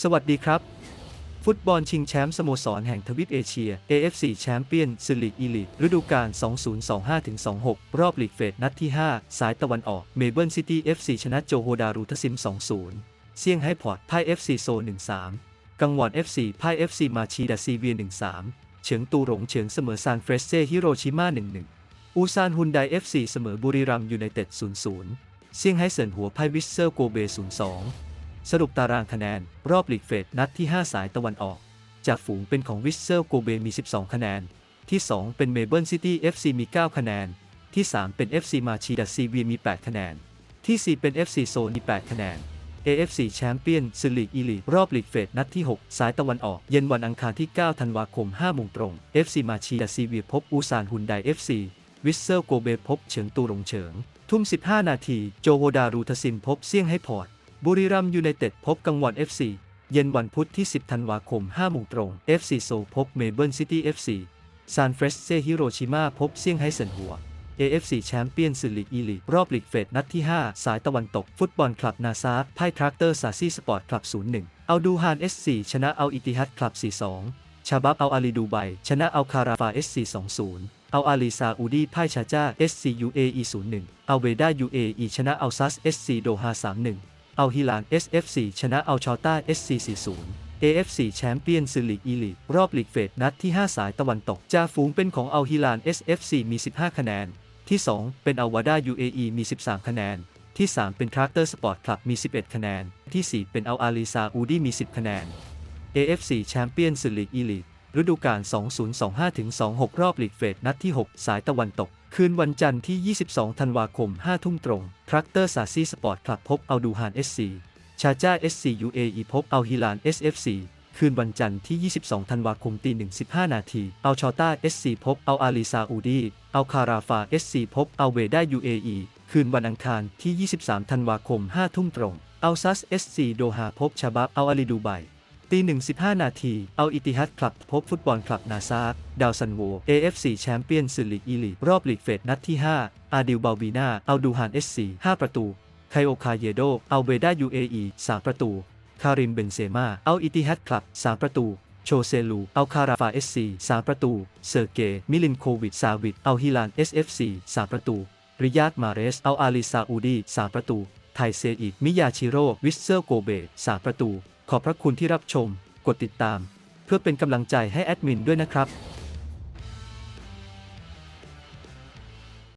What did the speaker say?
สวัสดีครับ ฟุตบอลชิงแชมป์สโมสรแห่งทวีปเอเชีย AFC แชมเปี้ยนส์ลีกอีลิทฤดูกาล 2025-26 รอบลีกเฟสนัดที่ 5 สายตะวันออกเมเบิลซิตี้ FC ชนะโจโฮดารูทซิม 2-0 เซี่ยงไฮ้พอร์ตพ่าย FC โซ 1-3 กังวอน FC พ่าย FC มาชีดาซีเวีย 1-3 เฉิงตูหลงเฉิงเสมอซานเฟรเซ่ฮิโรชิมา 1-1 อูซานฮุนได FC เสมอบุรีรัมย์ยูไนเต็ด 0-0 เซี่ยงไฮ้เซินหัวพ่ายวิสเซอร์โกเบ 0-2 สรุปตารางคะแนน รอบลีกเฟสนัดที่ 5 สายตะวันออก จากฝูงเป็นของวิสเซอร์โกเบมี 12 คะแนน ที่ 2 เป็นเมเบิลซิตี้ FC มี 9 คะแนน ที่ 3 เป็น FC มาชีดัสซีเวียมี 8 คะแนน ที่ 4 เป็น FC โซนมี 8 คะแนน AFC แชมเปี้ยนส์ลีกอีลีรอบลีกเฟสนัดที่ 6 สายตะวันออก เย็นวันอังคารที่ 9 ธันวาคม 5 โมงตรง FC มาชีดัสซีเวียพบอูซานฮุนได FC วิสเซอร์โกเบพบเฉิงตูหลงเฉิง ทุ่ม 15 นาที โจโฮดารูทซิมพบเซี่ยงไฮ้พอร์ต บุรีรัมย์ยูไนเต็ดพบกังวอน FC เย็นวันพุธที่ 10 ธันวาคม 5 โมงตรง FC โซพบเมเบิลซิตี้ FC ซานเฟรสเซฮิโรชิมาพบเซี่ยงไฮ้เซินหัว AFC แชมเปี้ยนส์ลีกอีลีรอบลีกเฟสนัดที่ 5 สายตะวันตก ฟุตบอลคลับนาซาพ่ายทรัคเตอร์ซาซีสปอร์ตคลับ 0-1 เอาดูฮาน SC ชนะเอาอิติฮัดคลับ 4-2 ชาบับเอาอาลีดูไบ ชนะเอาคาราฟา SC 2-0 เอาอาลีซาอูดีพ่ายชาจ้า SC UAE 0-1 เอาเวด้า UAE ชนะเอาซัส SC โดฮา 3-1 เอาฮิลาน SFC ชนะเอาชอต้า SC 40 AFC แชมเปี้ยนส์ลีกอีลีรอบลีกเฟสนัดที่ 5 สายตะวันตกจ่าฝูงเป็นของเอาฮิลาน SFC มี 15 คะแนน ที่ 2 เป็นอาวาดา UAE มี 13 คะแนน ที่ 3 เป็นทรัคเตอร์สปอร์ตคลับมี 11 คะแนน ที่ 4 เป็นเอาอาลีซาอูดีมี 10 คะแนน AFC แชมเปี้ยนส์ลีกอีลี ฤดูกาล 2025-26 รอบลีกเฟสนัดที่ 6 สายตะวันตก คืนวันจันทร์ที่ 22 ธันวาคม 5 ทุ่มตรง ทรัคเตอร์ซาซีสปอร์ตคลับพบเอาดูฮาน SC ชาจ้า SC UAE พบเอาฮิลาน SFC คืนวันจันทร์ที่ 22 ธันวาคมตี1 15 นาทีเอาชอต้า SC พบเอาอาลีซาอูดีเอาคาราฟา SC พบเอาเวด้า UAE คืนวันอังคารที่ 23 ธันวาคม 5 ทุ่มตรงเอาซัส SC โดฮาพบชาบับเอาอาลีดูไบ ตีหนึ่งสิบห้านาที เอาอิติฮัดคลับพบฟุตบอลคลับนาซาร์ดาวซันโว AFC แชมเปี้ยนส์ลีกอีลีรอบลีกเฟสนัดที่ 5 อาดิลบาบีนาเอาดูฮาน SC 5ประตู ไคโอคาเยโด เอาเวด้า UAE 3ประตู คาริมเบนเซมาเอาอิติฮัดคลับ3ประตู โชเซลู เอาคาราฟา SC 3ประตู เซอร์เกมิลินโควิดซาวิดเอาฮิลาน SFC 3ประตู ริยาดมาเรส เอาอาลีซาอูดี3ประตู ไทเซอิมิยาชิโร่ วิสเซอร์โกเบ3ประตู ขอบพระคุณที่รับชม กดติดตาม เพื่อเป็นกำลังใจให้แอดมินด้วยนะครับ